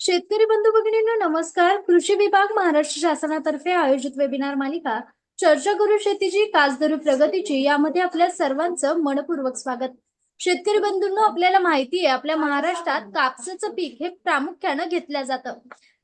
शेतकरी बंधू भगिनींना नमस्कार. कृषी विभाग महाराष्ट्र शासनातर्फे आयोजित वेबिनार मालिका चर्चा करू शेतीची कासधरू प्रगतीची यामध्ये आपल्या सर्वांचं मनपूर्वक स्वागत. शेतकरी बंधूंना आपल्याला माहिती आहे आपल्या महाराष्ट्रात कापसाचं पीक हे प्रामुख्यानं घेतलं जातं.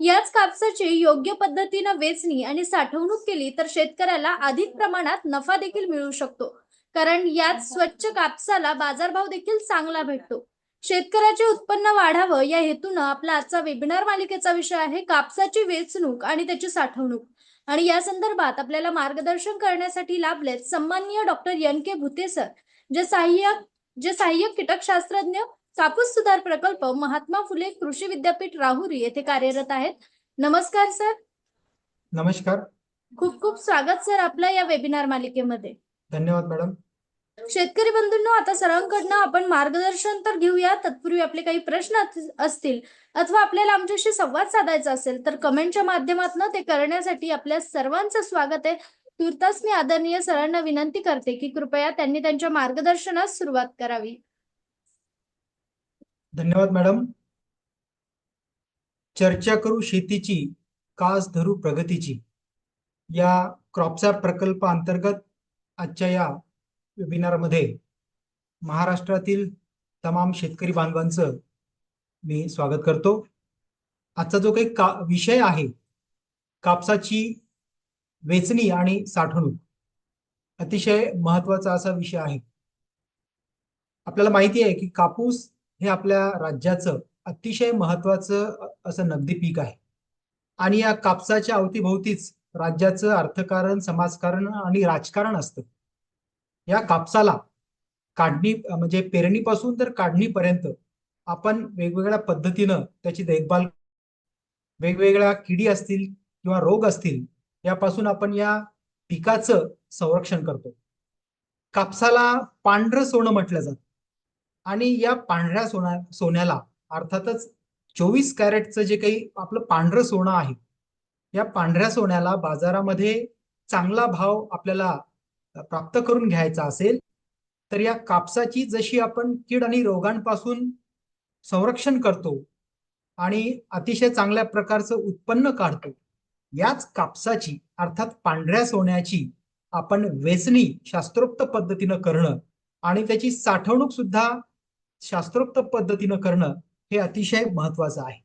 याच कापसाची योग्य पद्धतीनं वेचणी आणि साठवणूक केली तर शेतकऱ्याला अधिक प्रमाणात नफा देखील मिळू शकतो. कारण यात स्वच्छ कापसाला बाजारभाव देखील चांगला भेटतो. शेतकऱ्याचे उत्पन्न वाढावं या हेतूनं आपला आजचा वेबिनार मालिकेचा विषय आहे कापसाची वेचणूक आणि त्याची साठवणूक. आणि या संदर्भात आपल्याला मार्गदर्शन करण्यासाठी लाभलेत सन्माननीय doctor N K Bhute sir जे सहाय्यक जे सहाय्यक कीटकशास्त्रज्ञ कापूस सुधार प्रकल्प महात्मा फुले कृषी विद्यापीठ राहुरी येथे कार्यरत आहेत. नमस्कार सर. नमस्कार. खूप खूप स्वागत सर आपलं या वेबिनार मालिकेमध्ये. धन्यवाद मॅडम. शेतकरी बंधूंनो आता सरांकडनं आपण मार्गदर्शन तर घेऊया. तत्पूर्वी आपले काही प्रश्न असतील अथवा आपल्याला आमच्याशी संवाद साधायचा असेल तर कमेंटच्या माध्यमातून ते करण्यासाठी आपल्या सर्वांचं स्वागत आहे. तुर्तास मी आदरणीय सरांना विनंती करते की कृपया त्यांनी त्यांच्या मार्गदर्शनास सुरुवात करावी. धन्यवाद मॅडम. चर्चा करू शेतीची कास धरू प्रगतीची. या क्रॉपसॅप प्रकल्प अंतर्गत आजच्या या वेबिनारमध्ये महाराष्ट्रातील तमाम शेतकरी बांधवांचं मी स्वागत करतो. आजचा जो काही का विषय आहे कापसाची वेचणी आणि साठवणूक अतिशय महत्त्वाचा असा विषय आहे. आपल्याला माहिती आहे की कापूस हे आपल्या राज्याचं अतिशय महत्वाचं असं नगदी पीक आहे. आणि या कापसाच्या अवतीभोवतीच राज्याचं अर्थकारण समाजकारण आणि राजकारण असतं. या कापसाला काढणी म्हणजे पेरणीपासून तर काढणीपर्यंत आपण वेगवेगळ्या पद्धतीनं त्याची देखभाल वेगवेगळ्या किडी असतील किंवा रोग असतील यापासून आपण या पिकाचं संरक्षण करतो. कापसाला पांढरं सोनं म्हटलं जातं. आणि या पांढऱ्या सोना सोन्याला अर्थातच चोवीस कॅरेटचं जे काही आपलं पांढरं सोनं आहे या पांढऱ्या सोन्याला बाजारामध्ये चांगला भाव आपल्याला प्राप्त करून घ्यायचा असेल तर या कापसाची जशी आपण कीड आणि रोगांपासून संरक्षण करतो आणि अतिशय चांगल्या प्रकारचं उत्पन्न काढतो याच कापसाची अर्थात पांढऱ्या सोन्याची आपण वेचणी शास्त्रोक्त पद्धतीनं करणं आणि त्याची साठवणूक सुद्धा शास्त्रोक्त पद्धतीनं करणं हे अतिशय महत्वाचं आहे.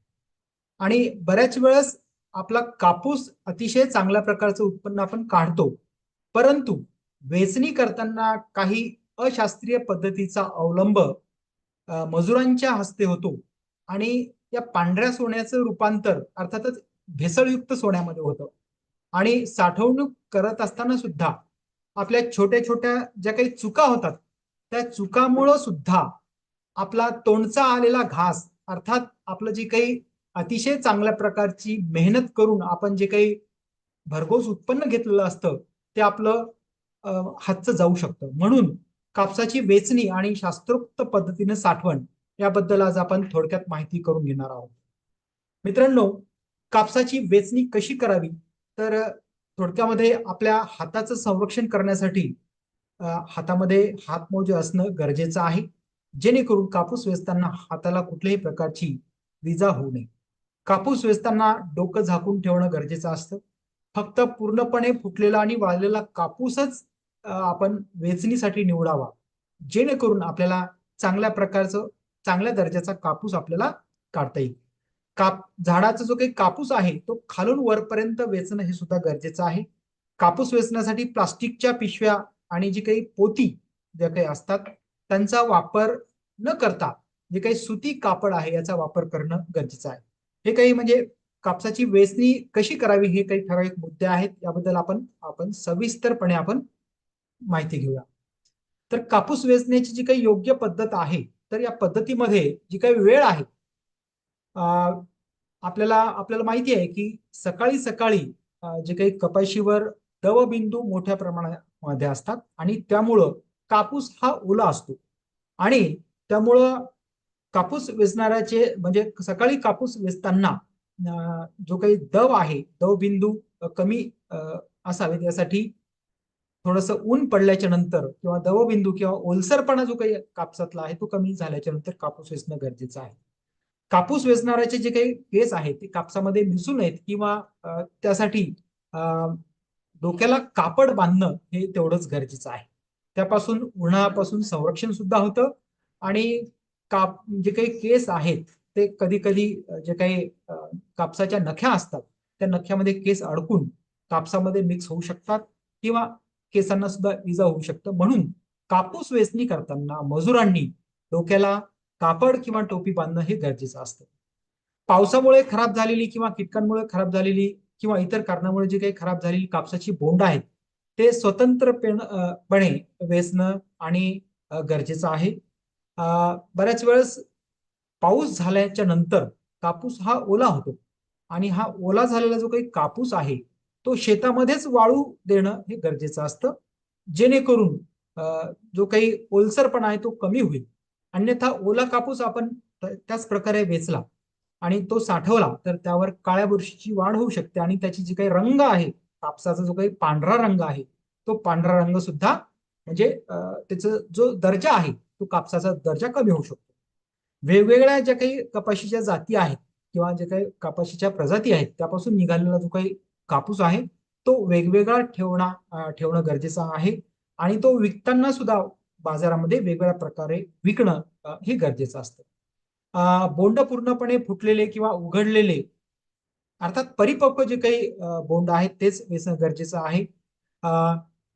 आणि बऱ्याच वेळेस आपला कापूस अतिशय चांगल्या प्रकारचं उत्पन्न आपण काढतो परंतु वेचणी करताना काही अशास्त्रीय पद्धतीचा अवलंब मजुरांच्या हस्ते होतो आणि या पांढऱ्या सोन्याचं रूपांतर अर्थातच भेसळयुक्त सोन्यामध्ये होतं. आणि साठवणूक करत असताना सुद्धा आपल्या छोट्या छोट्या ज्या काही चुका होतात त्या चुकामुळं सुद्धा आपला तोंडचा आलेला घास अर्थात आपलं जे काही अतिशय चांगल्या प्रकारची मेहनत करून आपण जे काही भरघोस उत्पन्न घेतलेलं असतं ते आपलं हातचं जाऊ शकतं. म्हणून कापसाची वेचणी आणि शास्त्रोक्त पद्धतीने साठवण याबद्दल आज आपण थोडक्यात माहिती करून घेणार आहोत. मित्रांनो कापसाची वेचणी कशी करावी? तर थोडक्यामध्ये आपल्या हाताचं संरक्षण करण्यासाठी हातामध्ये हातमोजे असणं गरजेचं आहे. जेणेकरून कापूस वेचताना हाताला कुठल्याही प्रकारची विजा होऊ नये. कापूस वेचताना डोकं झाकून ठेवणं गरजेचं असतं. फक्त पूर्णपणे फुटलेला आणि वाळलेला कापूसच आपण वेचणीसाठी निवडावा. जेणेकरून आपल्याला चांगल्या प्रकारचं चांगल्या दर्जाचा कापूस आपल्याला काढता येईल. काप झाडाचा जो काही कापूस आहे तो खालून वरपर्यंत वेचणं हे सुद्धा गरजेचं आहे. कापूस वेचण्यासाठी प्लास्टिकच्या पिशव्या आणि जी काही पोती ज्या काही असतात त्यांचा वापर न करता जे काही सुती कापड आहे याचा वापर करणं गरजेचं आहे. हे काही म्हणजे कापसाची वेचणी कशी करावी हे काही ठराविक मुद्दे आहेत. याबद्दल आपण आपण सविस्तरपणे आपण माहिती घेऊया. तर कापूस वेचण्याची जी काही योग्य पद्धत आहे तर या पद्धतीमध्ये जी काही वेळ आहे आपल्याला आपल्याला माहिती आहे की सकाळी सकाळी जे काही कपाशीवर दवबिंदू मोठ्या प्रमाणामध्ये असतात आणि त्यामुळं कापूस हा ओला असतो. आणि त्यामुळं कापूस वेचणाऱ्याचे म्हणजे सकाळी कापूस वेचताना जो काही दव आहे दवबिंदू कमी असावेत यासाठी थोडस ऊन पडल्याच्या नंतर किंवा दवबिंदू किंवा ओलसरपणा जो काही कापसातला आहे तो कमी झाल्याच्यानंतर कापूस वेचणं गरजेचं आहे. कापूस वेचणाऱ्याचे जे काही केस आहेत ते कापसामध्ये मिसू नयेत किंवा त्यासाठी अ, डोक्याला कापड बांधणं हे तेवढंच गरजेचं आहे. त्यापासून उन्हापासून संरक्षण सुद्धा होतं आणि काप जे काही केस आहेत ते कधी कधी जे काही कापसाच्या नख्या असतात त्या नख्यामध्ये केस अडकून कापसामध्ये मिक्स होऊ शकतात किंवा केसांना सुद्धा इजा होऊ शकतं. म्हणून कापूस वेचणी करताना मजुरांनी डोक्याला कापड किंवा टोपी बांधणं हे गरजेचं असतं. पावसामुळे खराब झालेली किंवा कीटकांमुळे खराब झालेली किंवा इतर कारणामुळे जी काही खराब झालेली कापसाची बोंड आहेत ते स्वतंत्रपणे वेचणं आणि गरजेचं आहे. बऱ्याच वेळेस पाऊस झाल्याच्यानंतर कापूस हा ओला होतो आणि हा ओला झालेला जो काही कापूस आहे तो शेतामध्येच वाळू देणं हे गरजेचं असतं. जेणेकरून जो काही ओलसरपणा आहे तो कमी होईल. अन्यथा ओला कापूस आपण त्याच प्रकारे वेचला आणि तो साठवला तर त्यावर काळ्या बुरशीची वाढ होऊ शकते आणि त्याची जी काही रंग आहे कापसाचा जो काही पांढरा रंग आहे तो पांढरा रंग सुद्धा म्हणजे त्याचा जो दर्जा आहे तो कापसाचा दर्जा कमी होऊ शकतो. वेगवेगळ्या ज्या काही कपाशीच्या जाती आहेत किंवा जे काही कपाशीच्या प्रजाती आहेत त्यापासून निघालेला जो काही कापूस आहे तो वेगवेगळा ठेवणं ठेवणं गरजेचं आहे आणि तो विकताना सुद्धा बाजारामध्ये वेगवेगळ्या प्रकारे विकणं हे गरजेचं असतं. बोंड पूर्णपणे फुटलेले किंवा उघडलेले अर्थात परिपक्व जे काही बोंड आहेत तेच वेचणं गरजेचं आहे.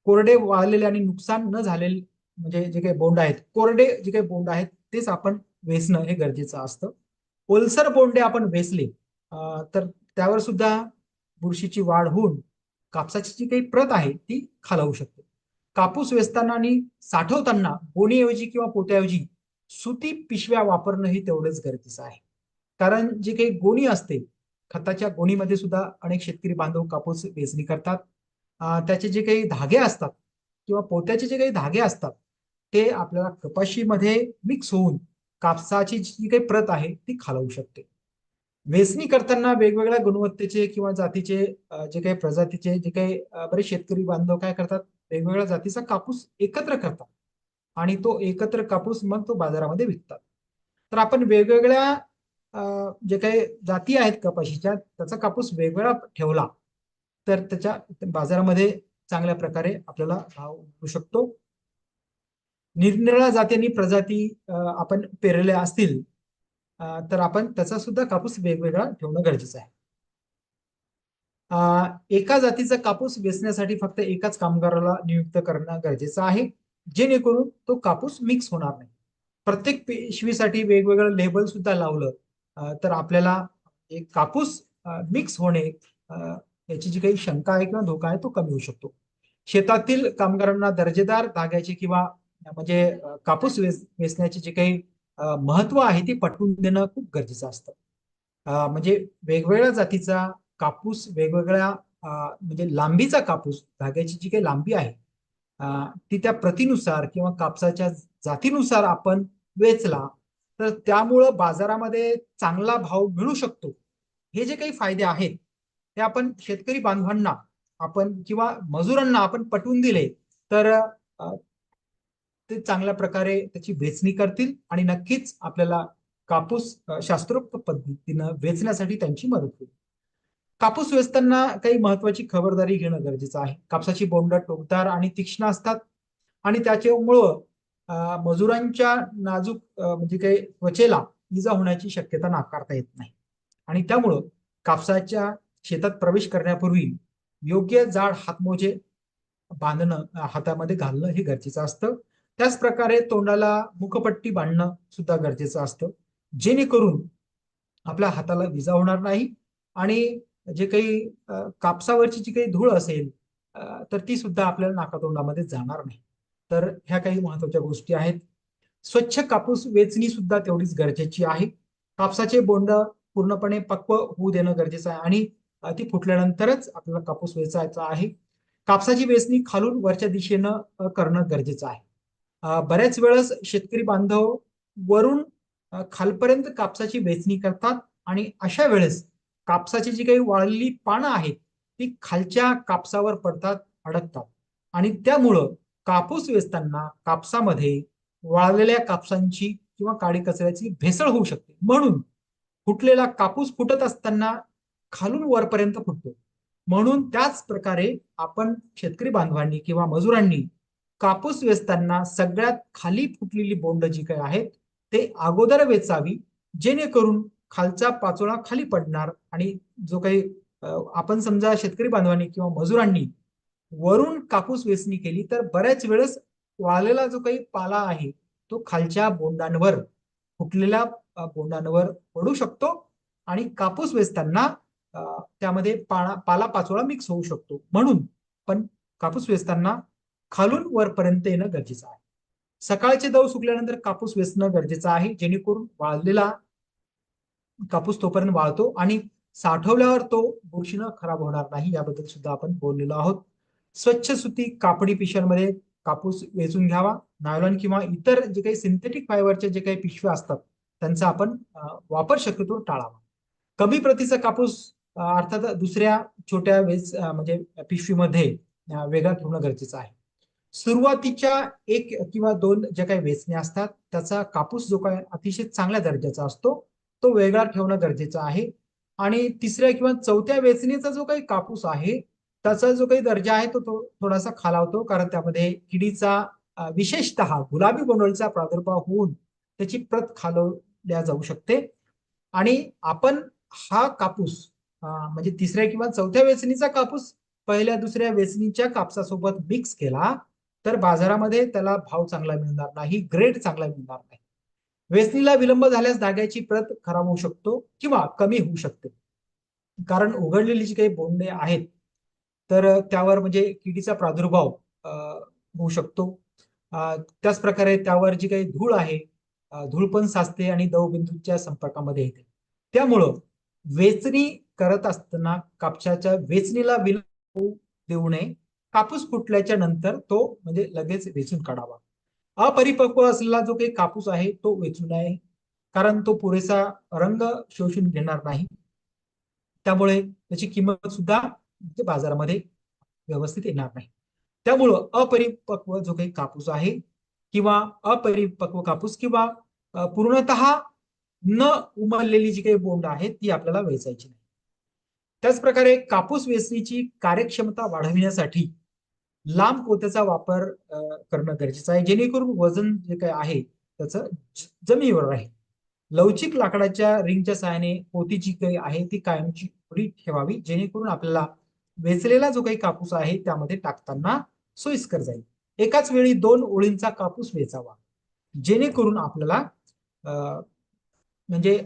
कोरडे वाळलेले आणि नुकसान न झालेले म्हणजे जे काही बोंड आहेत कोरडे जे काही बोंड आहेत तेच आपण वेचणं हे गरजेचं असतं. ओलसर बोंडे आपण वेचले तर त्यावर सुद्धा बुरशीची वाढ होऊन कापसाची जी काही प्रत आहे ती खालावू शकते. कापूस वेचताना आणि साठवताना गोणीऐवजी किंवा पोत्याऐवजी सुती पिशव्या वापरणं हे तेवढंच गरजेचं आहे. कारण जी काही गोणी असते खताच्या गोणीमध्ये सुद्धा अनेक शेतकरी बांधव कापूस वेचणी करतात. त्याचे जे काही धागे असतात किंवा पोत्याचे जे काही धागे असतात ते आपल्याला कपाशीमध्ये मिक्स होऊन कापसाची जी काही प्रत आहे ती खालवू शकते. वेचणी करताना वेगवेगळ्या गुणवत्तेचे किंवा जातीचे जे काही प्रजातीचे जे काही बरेच शेतकरी बांधव काय करतात? वेगवेगळ्या जातीचा कापूस एकत्र करतात. आणि तो एकत्र कापूस मग तो बाजारामध्ये विकतात. तर आपण वेगवेगळ्या जे काही जाती आहेत कपाशीच्या त्याचा कापूस वेगवेगळा ठेवला तर त्याच्या बाजारामध्ये चांगल्या प्रकारे आपल्याला भाव मिळू शकतो. निरनिराळ्या जातींनी प्रजाती आपण पेरलेल्या असतील तर आपण त्याचा सुद्धा कापूस वेगवेगळा ठेवणं गरजेचं आहे. एका जातीचा कापूस वेचण्यासाठी फक्त एकाच कामगाराला नियुक्त करणं गरजेचं आहे. जेणेकरून तो कापूस मिक्स होणार नाही. प्रत्येक पिशवीसाठी वेगवेगळं लेबल सुद्धा लावलं तर आपल्याला एक कापूस मिक्स होणे याची जी काही शंका आहे किंवा धोका आहे तो कमी होऊ शकतो. शेतातील कामगारांना दर्जेदार धाग्याचे किंवा म्हणजे कापूस वेच वेचण्याचे जे काही महत्त्व आहे ते पटवून देणं खूप गरजेचं असतं. म्हणजे वेगवेगळ्या जातीचा कापूस वेगवेगळ्या म्हणजे लांबीचा कापूस धाग्याची जी काही लांबी आहे ती त्या प्रतीनुसार किंवा कापसाच्या जातीनुसार आपण वेचला तर त्यामुळं बाजारामध्ये चांगला भाव मिळू शकतो. हे जे काही फायदे आहेत ते आपण शेतकरी बांधवांना आपण किंवा मजुरांना आपण पटवून दिले तर ते चांगल्या प्रकारे त्याची वेचणी करतील आणि नक्कीच आपल्याला कापूस शास्त्रोक्त पद्धतीनं वेचण्यासाठी त्यांची मदत होईल. कापूस वेचताना काही महत्वाची खबरदारी घेणं गरजेचं आहे. कापसाची बोंड टोकदार आणि तीक्ष्ण असतात आणि त्याच्यामुळं मजुरांच्या नाजूक म्हणजे काही त्वचेला इजा होण्याची शक्यता नाकारता येत नाही. आणि त्यामुळं कापसाच्या शेतात प्रवेश करण्यापूर्वी योग्य जाड हातमोजे बांधणं हातामध्ये घालणं हे गरजेचं असतं. त्याच प्रकारे तोंडाला मुखपट्टी बांधणं सुद्धा गरजेचं असतं. जेणेकरून आपल्या हाताला विजा होणार नाही आणि जे काही कापसावरची जी काही धूळ असेल तर ती सुद्धा आपल्याला नाकातोंडामध्ये जाणार नाही. तर ह्या काही महत्त्वाच्या गोष्टी आहेत. स्वच्छ कापूस वेचणी सुद्धा तेवढीच गरजेची आहे. कापसाचे बोंड पूर्णपणे पक्व होऊ देणं गरजेचं आहे आणि ती फुटल्यानंतरच आपल्याला कापूस वेचायचा आहे. कापसाची वेचणी खालून वरच्या दिशेनं करणं गरजेचं आहे. बऱ्याच वेळेस शेतकरी बांधव वरून खालपर्यंत कापसाची वेचणी करतात आणि अशा वेळेस कापसाची जी काही वाळलेली पानं आहेत ती खालच्या कापसावर पडतात अडकतात. आणि त्यामुळं कापूस वेचताना कापसामध्ये वाळलेल्या कापसांची किंवा काडी कचऱ्याची भेसळ होऊ शकते. म्हणून फुटलेला कापूस फुटत असताना खालून वरपर्यंत फुटतो. म्हणून त्याच प्रकारे आपण शेतकरी बांधवांनी किंवा मजुरांनी कापूस वेचताना सगळ्यात खाली फुटलेली बोंड जी काही आहेत ते अगोदर वेचावी जेणेकरून खालचा पाचोळा खाली पडणार आणि जो काही आपण समजा शेतकरी बांधवांनी किंवा मजुरांनी वरून कापूस वेचणी केली तर बऱ्याच वेळेस वाळलेला जो काही पाला आहे तो खालच्या बोंडांवर फुटलेल्या बोंडांवर पडू शकतो आणि कापूस वेचताना त्यामध्ये पाला पाचोळा मिक्स होऊ शकतो. म्हणून पण कापूस वेचताना खालून वरपर्यंत येणं गरजेचं आहे. सकाळचे दव सुकल्यानंतर कापूस वेचणं गरजेचं आहे जेणेकरून वाळलेला कापूस तोपर्यंत वाळतो आणि साठवल्यावर तो बुरशीनं खराब होणार नाही याबद्दल सुद्धा आपण बोललेलो आहोत. स्वच्छ सुती कापडी पिशव्यांमध्ये कापूस वेचून घ्यावा. नायलॉन किंवा इतर जे काही सिंथेटिक फायबरचे जे काही पिशव्या असतात त्यांचा आपण वापर शक्यतो टाळावा. कमी प्रतीचा कापूस अर्थात दुसऱ्या छोट्या वेच म्हणजे पिशवीमध्ये वेगळा ठेवणं गरजेचं आहे. सुरुवातीच्या एक किंवा दोन ज्या काही वेचण्या असतात त्याचा कापूस जो काय अतिशय चांगल्या दर्जाचा असतो तो वेगळा ठेवणं गरजेचं आहे. आणि तिसऱ्या किंवा चौथ्या वेचणीचा जो काही कापूस आहे त्याचा जो काही दर्जा आहे तो तो थोडासा खालावतो. कारण त्यामध्ये किडीचा विशेषत विशेषतः गुलाबी गोंडळीचा प्रादुर्भाव होऊन त्याची प्रत खालवल्या जाऊ शकते. आणि आपण हा कापूस म्हणजे तिसऱ्या किंवा चौथ्या वेचणीचा कापूस पहिल्या दुसऱ्या वेचणीच्या कापसासोबत मिक्स केला तर बाजारामध्ये त्याला भाव चांगला मिळणार नाही ग्रेड चांगला मिळणार नाही. वेचणीला विलंब झाल्यास धाग्याची प्रत खराब होऊ शकतो किंवा कमी होऊ शकते. कारण उघडलेली जी काही बोंडे आहेत तर त्यावर म्हणजे किडीचा प्रादुर्भाव अ, होऊ शकतो. त्याच प्रकारे त्यावर जी काही धूळ आहे धूळ पण साचते आणि दवबिंदूच्या संपर्कामध्ये येते. त्यामुळं वेचणी करत असताना कापसाच्या वेचणीला विलंब देऊ नये. कापूस फुटल्याच्या नंतर तो म्हणजे लगेच वेचून काढावा. अपरिपक्व असलेला जो काही कापूस आहे तो वेचू नये कारण तो पुरेसा रंग शोषून घेणार नाही. त्यामुळे त्याची किंमत सुद्धा म्हणजे बाजारामध्ये व्यवस्थित येणार नाही. त्यामुळं अपरिपक्व जो काही कापूस आहे किंवा अपरिपक्व कापूस किंवा पूर्णतः न उमललेली जी काही बोंड आहे ती आपल्याला वेचायची नाही. त्याच प्रकारे कापूस वेचणीची कार्यक्षमता वाढविण्यासाठी लांब पोत्याचा वापर करणं गरजेचं आहे. जेणेकरून वजन जे काही आहे त्याचं जमिनीवर राहील. लवचिक लाकडाच्या रिंगच्या सहाय्याने पोती जी काही आहे ती कायमची उडी ठेवावी. जेणेकरून आपल्याला वेचलेला जो काही कापूस आहे त्यामध्ये टाकताना सोयीस्कर जाईल. एकाच वेळी दोन ओळींचा कापूस वेचावा. जेणेकरून आपल्याला अ, म्हणजे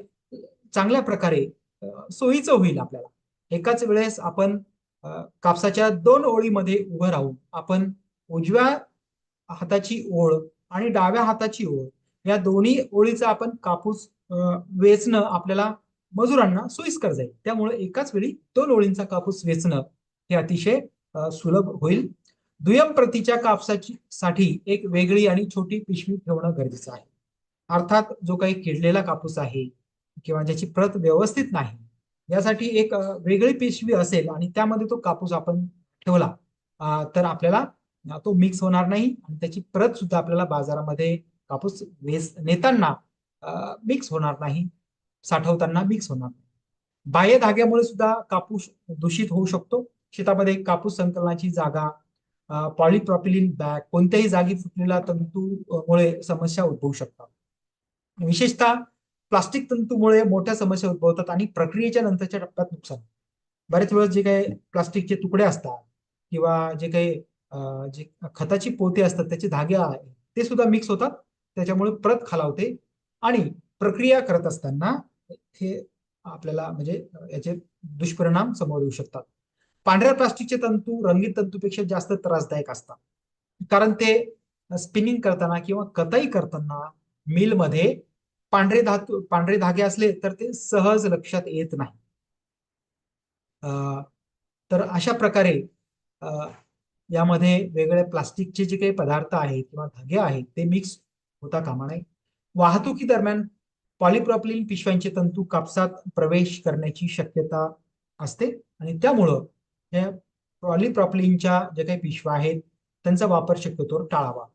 चांगल्या प्रकारे सोयीचं होईल आपल्याला. एकाच वेळेस आपण कापसाच्या दोन ओळीमध्ये उभं राहून आपण उजव्या हाताची ओळ आणि डाव्या हाताची ओळ या दोन्ही ओळीचा आपण कापूस वेचणं आपल्याला मजुरांना सोयीस्कर जाईल. त्यामुळे एकाच वेळी दोन ओळींचा कापूस वेचणं हे अतिशय सुलभ होईल. दुय्यम प्रतीच्या कापसाची साठी एक वेगळी आणि छोटी पिशवी ठेवणं गरजेचं आहे. अर्थात जो काही किडलेला कापूस आहे किंवा ज्याची प्रत व्यवस्थित नाही यासाठी एक वेगळी पिशवी असेल आणि त्यामध्ये तो कापूस आपण ठेवला तर आपल्याला तो मिक्स होणार नाही आणि त्याची प्रत सुद्धा आपल्याला बाजारामध्ये कापूस वेस नेताना मिक्स होणार नाही साठवताना मिक्स होणार नाही. बाह्य धाग्यामुळे सुद्धा कापूस दूषित होऊ शकतो. शेतामध्ये कापूस संकलनाची जागा पॉलिप्रॉपिलिन बॅग कोणत्याही जागी फुटलेला तंतूमुळे समस्या उद्भवू शकतात. विशेषतः प्लास्टिक तंतूमुळे मोठ्या समस्या उद्भवतात आणि प्रक्रियेच्या नंतरच्या टप्प्यात नुकसान. बरेच वेळेस जे काही प्लास्टिकचे तुकडे असतात किंवा जे काही जे खताची पोते असतात त्याचे धागे ते सुद्धा मिक्स होतात. त्याच्यामुळे प्रत खालावते आणि प्रक्रिया करत असताना हे आपल्याला म्हणजे याचे दुष्परिणाम समोर येऊ शकतात. पांढऱ्या प्लास्टिकचे तंतू रंगीत तंतूपेक्षा जास्त त्रासदायक असतात. कारण ते स्पिनिंग करताना किंवा कताई करताना मिलमध्ये पांढरे धातू पांढरे धागे असले तर ते सहज लक्षात येत नाही. अं, तर अशा प्रकारे यामध्ये वेगळ्या प्लास्टिकचे जे काही पदार्थ आहेत किंवा धागे आहेत ते मिक्स होता कामा नये. वाहतुकी दरम्यान पॉलिप्रॉपिलिन पिशव्यांचे तंतू कापसात प्रवेश करण्याची शक्यता असते आणि त्यामुळं या पॉलिप्रॉपिलिनच्या ज्या काही पिशव्या आहेत त्यांचा वापर शक्यतोवर टाळावा.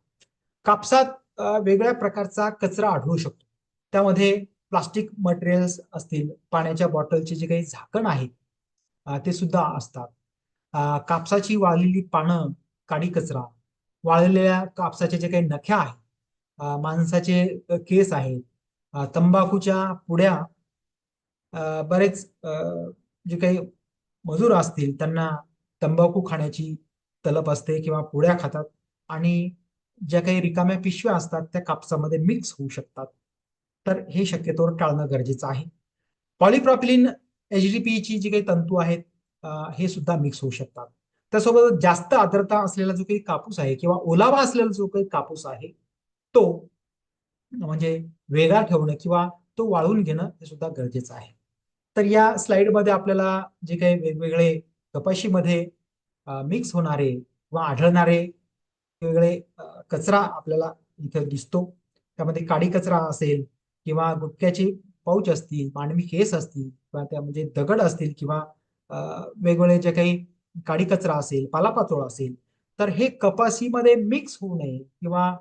कापसात वेगळ्या प्रकारचा कचरा आढळू शकतो. त्यामध्ये प्लास्टिक मटेरियल्स असतील पाण्याच्या बॉटलचे जे काही झाकण आहे ते सुद्धा असतात. कापसाची वाळलेली पानं काडी कचरा वाळलेल्या कापसाचे जे काही नख्या आहेत माणसाचे केस आहेत तंबाखूच्या पुड्या बरेच जे काही मजूर असतील त्यांना तंबाखू खाण्याची तलप असते किंवा पुड्या खातात आणि ज्या काही रिकाम्या पिशव्या असतात त्या कापसामध्ये मिक्स होऊ शकतात. तर हे शक्यतोवर टाळणं गरजेचं आहे. पॉलिप्रॉपिलिन ची जी काही तंतू आहेत हे सुद्धा मिक्स होऊ शकतात. त्यासोबत जास्त आर्द्रता असलेला जो काही कापूस आहे किंवा ओलावा असलेला जो काही कापूस आहे तो म्हणजे वेगळा ठेवणं किंवा तो वाळून घेणं हे सुद्धा गरजेचं आहे. तर या स्लाइडमध्ये आपल्याला जे काही वेगवेगळे कपाशीमध्ये मिक्स होणारे वा आढळणारे वेगवेगळे कचरा आपल्याला इथं दिसतो. त्यामध्ये काडी कचरा असेल किंवा गुटख्याचे पाऊच असतील मानवी केस असतील किंवा त्या म्हणजे दगड असतील किंवा वेगवेगळे जे काही काडी कचरा असेल पालापाचोळा असेल तर हे कपाशीमध्ये मिक्स होऊ नये किंवा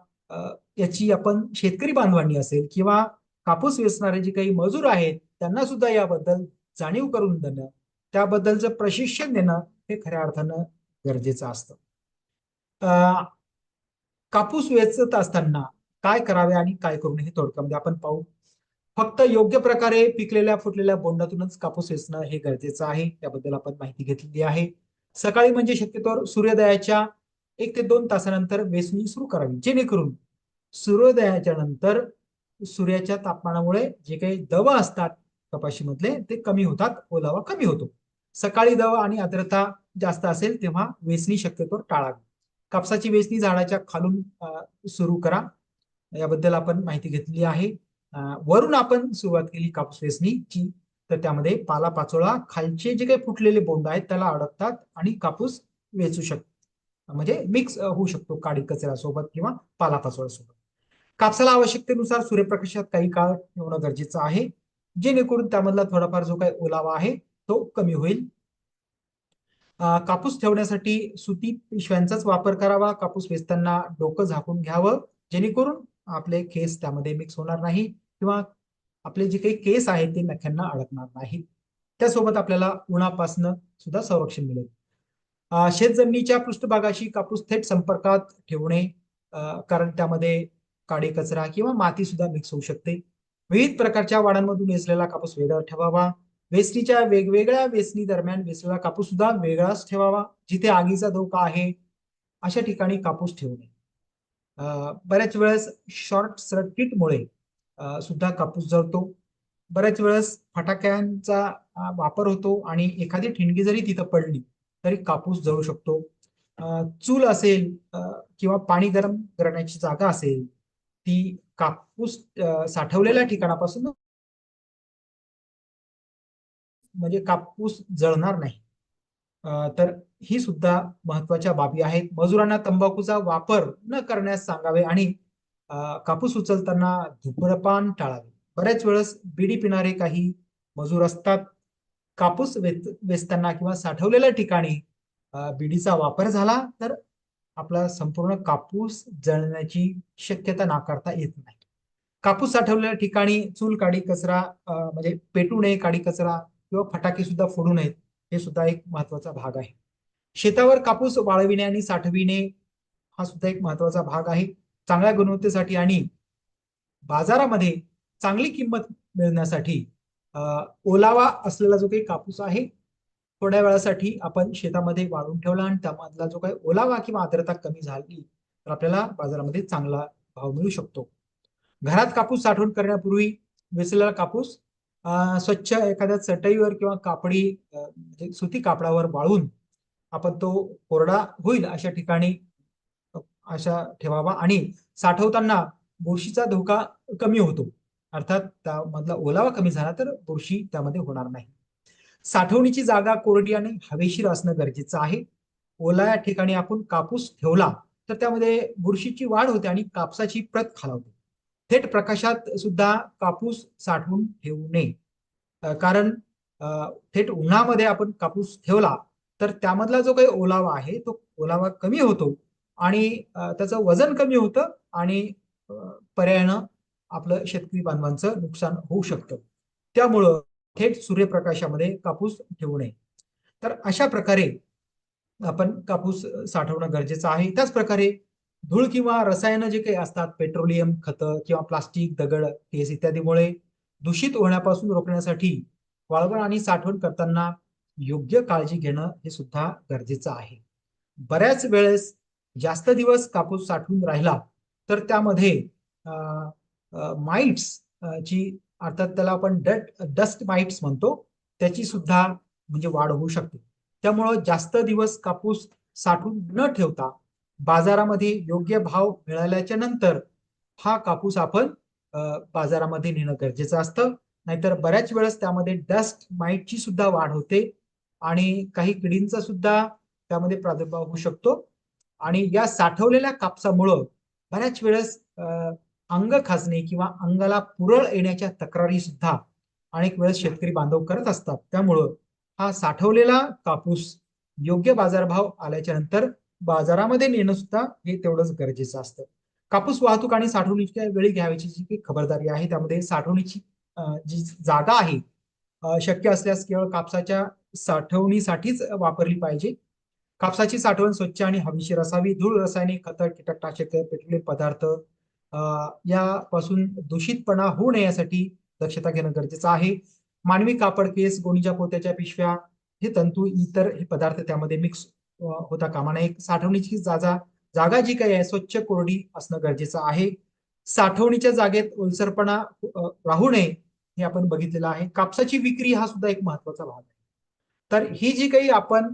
याची आपण शेतकरी बांधवांनी असेल किंवा कापूस वेचणारे जे काही मजूर आहेत त्यांना सुद्धा याबद्दल जाणीव करून देणं त्याबद्दलचं प्रशिक्षण देणं हे खऱ्या अर्थानं गरजेचं असतं. कापूस वेचत असताना काय करावे आणि काय करू नये हे थोडक्यामध्ये आपण पाहू. फक्त योग्य प्रकारे पिकलेल्या फुटलेल्या बोंडातूनच कापूस वेचणं हे गरजेचं आहे. त्याबद्दल आपण माहिती घेतलेली आहे. सकाळी म्हणजे शक्यतोवर सूर्योदयाच्या एक ते दोन तासानंतर वेचणी सुरू करावी. जेणेकरून सूर्योदयाच्या नंतर सूर्याच्या तापमानामुळे जे काही दव असतात कपाशीमधले ते कमी होतात ओलावा कमी होतो. सकाळी दव आणि आर्द्रता जास्त असेल तेव्हा वेचणी शक्यतोवर टाळावी. कापसाची वेचणी झाडाच्या खालून सुरू करा. याबद्दल आपण माहिती घेतली आहे. वरून आपण सुरुवात केली कापूस वेचणीची तर त्यामध्ये पाला पाचोळा खालचे जे काही फुटलेले बोंड आहेत त्याला अडकतात आणि कापूस वेचू शकतो म्हणजे मिक्स होऊ शकतो काडी कचऱ्यासोबत किंवा पाला पाचोळ्यासोबत. कापसाला आवश्यकतेनुसार सूर्यप्रकाशात काही काळ ठेवणं गरजेचं आहे. जेणेकरून त्यामधला थोडाफार जो काही ओलावा आहे तो कमी होईल. कापूस ठेवण्यासाठी सुती पिशव्यांचाच वापर करावा. कापूस वेचताना डोकं झाकून घ्यावं. जेणेकरून आपले केस त्यामध्ये मिक्स होणार नाही किंवा आपले जे काही केस आहेत ते नख्यांना अडकणार नाहीत त्यासोबत आपल्याला उन्हापासनं सुद्धा संरक्षण मिळेल. शेत जमिनीच्या पृष्ठभागाशी कापूस थेट संपर्कात ठेवणे अं, कारण त्यामध्ये काडी कचरा किंवा माती सुद्धा मिक्स होऊ शकते. विविध प्रकारच्या वाडांमधून वेचलेला कापूस वेगळा ठेवावा. वेचणीच्या वेगवेगळ्या वेचणी दरम्यान वेचलेला कापूस सुद्धा वेगळाच ठेवावा. जिथे आगीचा धोका आहे अशा ठिकाणी कापूस ठेवणे. बऱ्याच वेळेस शॉर्ट सर्किटमुळे सुद्धा कापूस जळतो. बऱ्याच वेळेस फटाक्यांचा वापर होतो आणि एखादी ठिणगी जरी तिथं पडली तरी कापूस जळू शकतो. चूल असेल अं, किंवा पाणी गरम करण्याची जागा असेल ती कापूस साठवलेल्या ठिकाणापासून म्हणजे कापूस जळणार नाही. तर ही सुद्धा महत्त्वाच्या बाबी आहेत. मजुरांना तंबाखूचा वापर न करण्यास सांगावे आणि कापूस उचलताना धूम्रपान टाळावे. बऱ्याच वेळेस बीडी पिणारे काही मजूर असतात. कापूस वेचताना किंवा साठवलेल्या ठिकाणी बीडीचा वापर झाला तर आपला संपूर्ण कापूस जळण्याची शक्यता नाकारता येत नाही. कापूस साठवलेल्या ठिकाणी चूल काडी कचरा म्हणजे पेटू नये काडी कचरा किंवा फटाके सुद्धा फोडू नयेत. हे सुद्धा एक महत्त्वाचा भाग आहे. शेतावर कापूस वाळविणे आणि साठविणे हा सुद्धा एक महत्त्वाचा भाग आहे. चांगल्या गुणवत्तेसाठी आणि बाजारामध्ये चांगली किंमत मिळण्यासाठी ओलावा असलेला जो काही कापूस आहे थोड्या वेळासाठी आपण शेतामध्ये वाळून ठेवला आणि त्यामधला जो काही ओलावा किंवा आर्द्रता कमी झाली तर आपल्याला बाजारामध्ये चांगला भाव मिळू शकतो. घरात कापूस साठवण करण्यापूर्वी वेचलेला कापूस स्वच्छ एखाद्या चटईवर किंवा कापडी म्हणजे सुती कापडावर वाळून आपण तो कोरडा होईल अशा ठिकाणी अशा ठेवावा आणि साठवताना बुरशीचा धोका कमी होतो. अर्थात त्यामधला ओलावा कमी झाला तर बुरशी त्यामध्ये होणार नाही. साठवणीची जागा कोरडी आणि हवेशीर असणं गरजेचं आहे. ओला या ठिकाणी आपण कापूस ठेवला तर त्यामध्ये बुरशीची वाढ होते आणि कापसाची प्रत खालावते. थेट प्रकाशात सुद्धा कापूस साठवून ठेवू नये. कारण थेट उन्हामध्ये आपण कापूस ठेवला तर त्यामधला जो काही ओलावा आहे तो ओलावा कमी होतो आणि त्याचं वजन कमी होतं आणि पर्यायानं आपलं शेतकरी बांधवांचं नुकसान होऊ शकतं. त्यामुळं थेट सूर्यप्रकाशामध्ये कापूस ठेवू नये. तर अशा प्रकारे आपण कापूस साठवणं गरजेचं आहे. त्याच प्रकारे धूळ किंवा रसायनं जे काही असतात पेट्रोलियम खतं किंवा प्लास्टिक दगड केस इत्यादीमुळे दूषित होण्यापासून रोखण्यासाठी वाळवण आणि साठवण करताना योग्य काळजी घेणं हे सुद्धा गरजेचं आहे. बऱ्याच वेळेस जास्त दिवस कापूस साठवून राहिला तर त्यामध्ये माइट्स ची अर्थात त्याला आपण डट डस्ट माइट्स म्हणतो त्याची सुद्धा म्हणजे वाढ होऊ शकते. त्यामुळं जास्त दिवस कापूस साठवून न ठेवता बाजारामध्ये योग्य भाव मिळाल्याच्या नंतर हा कापूस आपण बाजारामध्ये नेणं गरजेचं असतं. नाहीतर बऱ्याच वेळेस त्यामध्ये डस्ट माईटची सुद्धा वाढ होते आणि काही किडींचा सुद्धा त्यामध्ये प्रादुर्भाव होऊ शकतो. आणि या साठवलेल्या कापसामुळं बऱ्याच वेळेस अ, अंग खाजणे किंवा अंगाला पुरळ येण्याच्या तक्रारी सुद्धा अनेक वेळेस शेतकरी बांधव करत असतात. त्यामुळं हा साठवलेला कापूस योग्य बाजारभाव आल्याच्यानंतर बाजारामध्ये नेणं सुद्धा हे तेवढंच गरजेचं असतं. कापूस वाहतूक आणि साठवणीच्या वेळी घ्यावयाची जी काही खबरदारी आहे त्यामध्ये साठवणीची जी जागा आहे शक्य असल्यास केवळ कापसाच्या साठवणीसाठीच वापरली पाहिजे. कापसाची साठवण स्वच्छ आणि हवेशीर असावी. धूळ रसायने खत कीटकनाशक पेट्रोलियम पदार्थ यापासून दूषितपणा होऊ नये यासाठी दक्षता घेणं गरजेचं आहे. मानवी कापड केस गोणीच्या पोत्याच्या पिशव्या हे तंतू इतर हे पदार्थ त्यामध्ये मिक्स होता कामा नये. साठवणीची जागा जागा जी काही आहे स्वच्छ कोरडी असणं गरजेचं आहे. साठवणीच्या जागेत ओलसरपणा राहू नये हे आपण बघितलेलं आहे. कापसाची विक्री हा सुद्धा एक महत्त्वाचा भाग आहे. तर ही जी काही आपण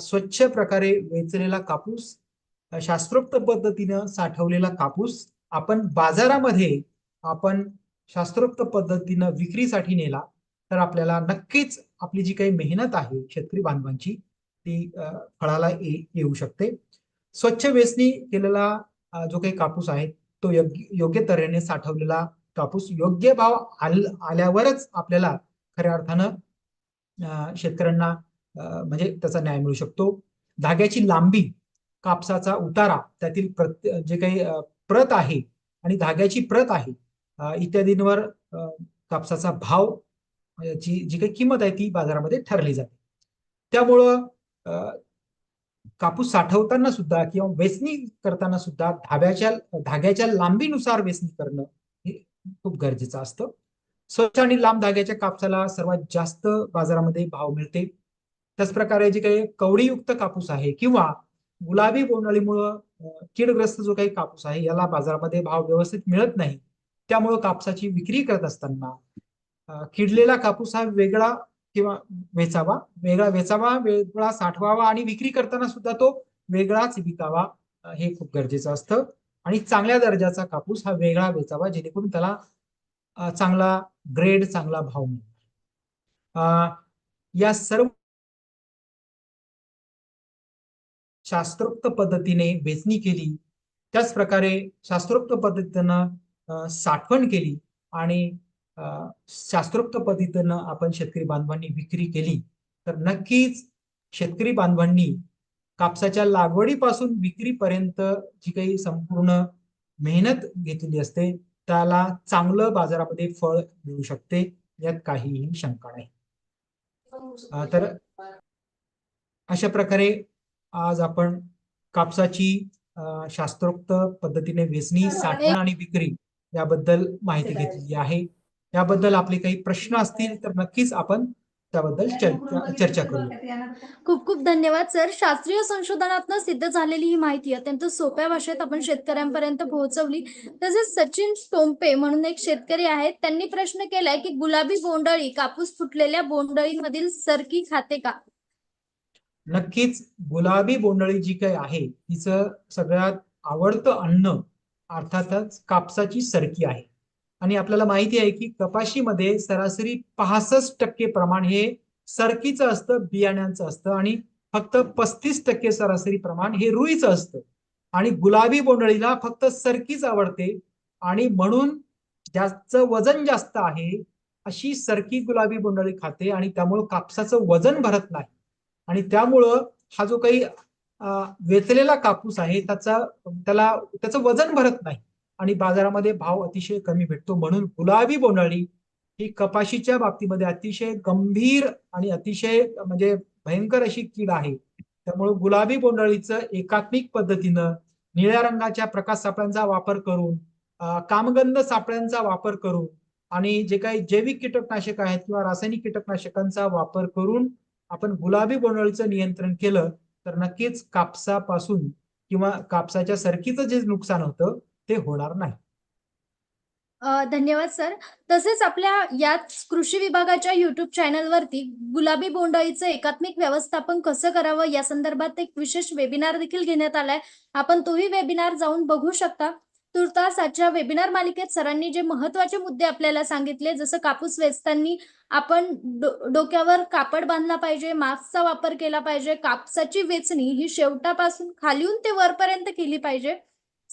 स्वच्छ प्रकारे वेचलेला कापूस शास्त्रोक्त पद्धतीनं साठवलेला कापूस आपण बाजारामध्ये आपण शास्त्रोक्त पद्धतीनं विक्रीसाठी नेला तर आपल्याला नक्कीच आपली जी काही मेहनत आहे शेतकरी बांधवांची ती फळाला येऊ शकते. स्वच्छ वेचणी केलेला जो काही कापूस आहे तो योग्य योग्य तऱ्हेने साठवलेला कापूस योग्य भाव आल आल्यावरच आपल्याला खऱ्या अर्थानं शेतकऱ्यांना म्हणजे त्याचा न्याय मिळू शकतो. धाग्याची लांबी कापसाचा उतारा त्यातील प्रत जे काही प्रत आहे आणि धाग्याची प्रत आहे इत्यादींवर कापसाचा भाव याची जी काही किंमत आहे ती बाजारामध्ये ठरली जाते. त्यामुळं कापूस साठवताना सुद्धा किंवा वेचणी करताना सुद्धा धाब्याच्या धाग्याच्या लांबीनुसार वेचणी करणं हे खूप गरजेचं असतं. स्वच्छ आणि लांब धाग्याच्या कापसाला सर्वात जास्त बाजारामध्ये भाव मिळते. त्याच प्रकारे जे काही कवडीयुक्त कापूस आहे किंवा गुलाबी बोंडाळीमुळं कीडग्रस्त जो काही कापूस आहे याला बाजारामध्ये भाव व्यवस्थित मिळत नाही. त्यामुळं कापसाची विक्री करत असताना किडलेला कापूस हा वेगळा किंवा वेचावा. वेगळा वेचावा वेगळा साठवावा आणि विक्री करताना सुद्धा तो वेगळाच विकावा हे खूप गरजेचं असतं. आणि चांगल्या दर्जाचा कापूस हा वेगळा वेचावा जेणेकरून त्याला चांगला ग्रेड चांगला भाव मिळेल. या सर्व शास्त्रोक्त पद्धतीने वेचणी केली. त्याच प्रकारे शास्त्रोक्त पद्धतीनं साठवण केली आणि शास्त्रोक्त पद्धतीनं आपण शेतकरी बांधवांनी विक्री केली तर नक्कीच शेतकरी बांधवांनी कापसाच्या लागवडीपासून विक्रीपर्यंत जी काही संपूर्ण मेहनत घेतलेली असते त्याला चांगलं बाजारामध्ये फळ मिळू शकते यात काहीही शंका नाही. तर अशा प्रकारे आज आपण कापसाची शास्त्रोक्त पद्धतीने वेचणी साठवण आणि विक्री याबद्दल माहिती घेतलेली आहे. याबद्दल आपले काही प्रश्न असतील तर नक्कीच आपण त्याबद्दल चर्चा करूया खूप खूप धन्यवाद सर. शास्त्रीय संशोधनातनं सिद्ध झालेली ही माहिती अत्यंत सोप्या भाषेत आपण शेतकऱ्यांपर्यंत पोहोचवली. तसेच सचिन टोंपे म्हणून एक शेतकरी आहेत त्यांनी प्रश्न केलाय की गुलाबी बोंडअळी कापूस फुटलेल्या बोंडअळीमधील सरकी खाते का? नक्कीच गुलाबी बोंडअळी जी काही आहे तिचं सगळ्यात आवडतं अन्न अर्थातच कापसाची सरकी आहे. आणि आपल्याला माहिती आहे की कपाशीमध्ये सरासरी पासष्ट टक्के प्रमाण हे सरकीचं असतं बियाण्यांचं असतं आणि फक्त पस्तीस टक्के सरासरी प्रमाण हे रुईचं असतं. आणि गुलाबी बोंडअळीला फक्त सरकीच आवडते आणि म्हणून ज्याचं वजन जास्त आहे अशी सरकी गुलाबी बोंडळी खाते आणि त्यामुळं कापसाचं वजन भरत नाही. आणि त्यामुळं हा जो काही वेचलेला कापूस आहे त्याचा त्याला त्याचं वजन भरत नाही. आणि बाजारामध्ये भाव अतिशय कमी भेटतो. म्हणून गुलाबी बोंडाळी ही कपाशीच्या बाबतीमध्ये अतिशय गंभीर आणि अतिशय म्हणजे भयंकर अशी कीड आहे. त्यामुळे गुलाबी बोंडाळीचं एकात्मिक पद्धतीनं निळ्या रंगाच्या प्रकाश सापळ्यांचा वापर करून कामगंध सापळ्यांचा वापर करून आणि जे काही जैविक कीटकनाशक आहेत किंवा रासायनिक कीटकनाशकांचा वापर करून आपण गुलाबी बोंडाळीचं नियंत्रण केलं तर नक्कीच कापसापासून किंवा कापसाच्या सरकीचं जे नुकसान होतं ते होणार नाही. धन्यवाद सर. तसेच आपल्या याच कृषी विभागाच्या युट्यूब चॅनलवरती गुलाबी बोंडाईचं एकात्मिक व्यवस्थापन कसं करावं या संदर्भात एक विशेष वेबिनार देखील घेण्यात आलाय. आपण तोही वेबिनार जाऊन बघू शकता. तुर्तास आजच्या वेबिनार मालिकेत सरांनी जे महत्त्वाचे मुद्दे आपल्याला सांगितले जसं कापूस वेचताना आपण डो- डोक्यावर कापड बांधला पाहिजे मास्कचा वापर केला पाहिजे कापसाची वेचणी ही शेवटापासून खालीहून ते वरपर्यंत केली पाहिजे.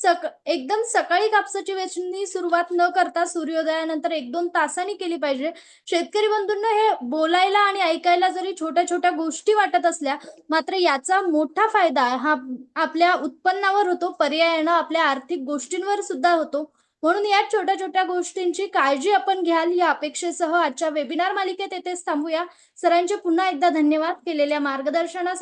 सक एकदम सकाळी कापसाची वेचणी सुरुवात न करता सूर्योदयानंतर एक दोन तासांनी केली पाहिजे. शेतकरी बंधूंना हे बोलायला आणि ऐकायला जरी छोट्या छोट्या गोष्टी वाटत असल्या मात्र याचा मोठा फायदा हा आपल्या उत्पन्नावर होतो पर्यायानं आपल्या आर्थिक गोष्टींवर सुद्धा होतो. म्हणून या छोट्या छोट्या गोष्टींची काळजी आपण घ्याल या अपेक्षेसह आजच्या वेबिनार मालिकेत येथेच थांबूया. सरांचे पुन्हा एकदा धन्यवाद. केलेल्या मार्गदर्शनासाठी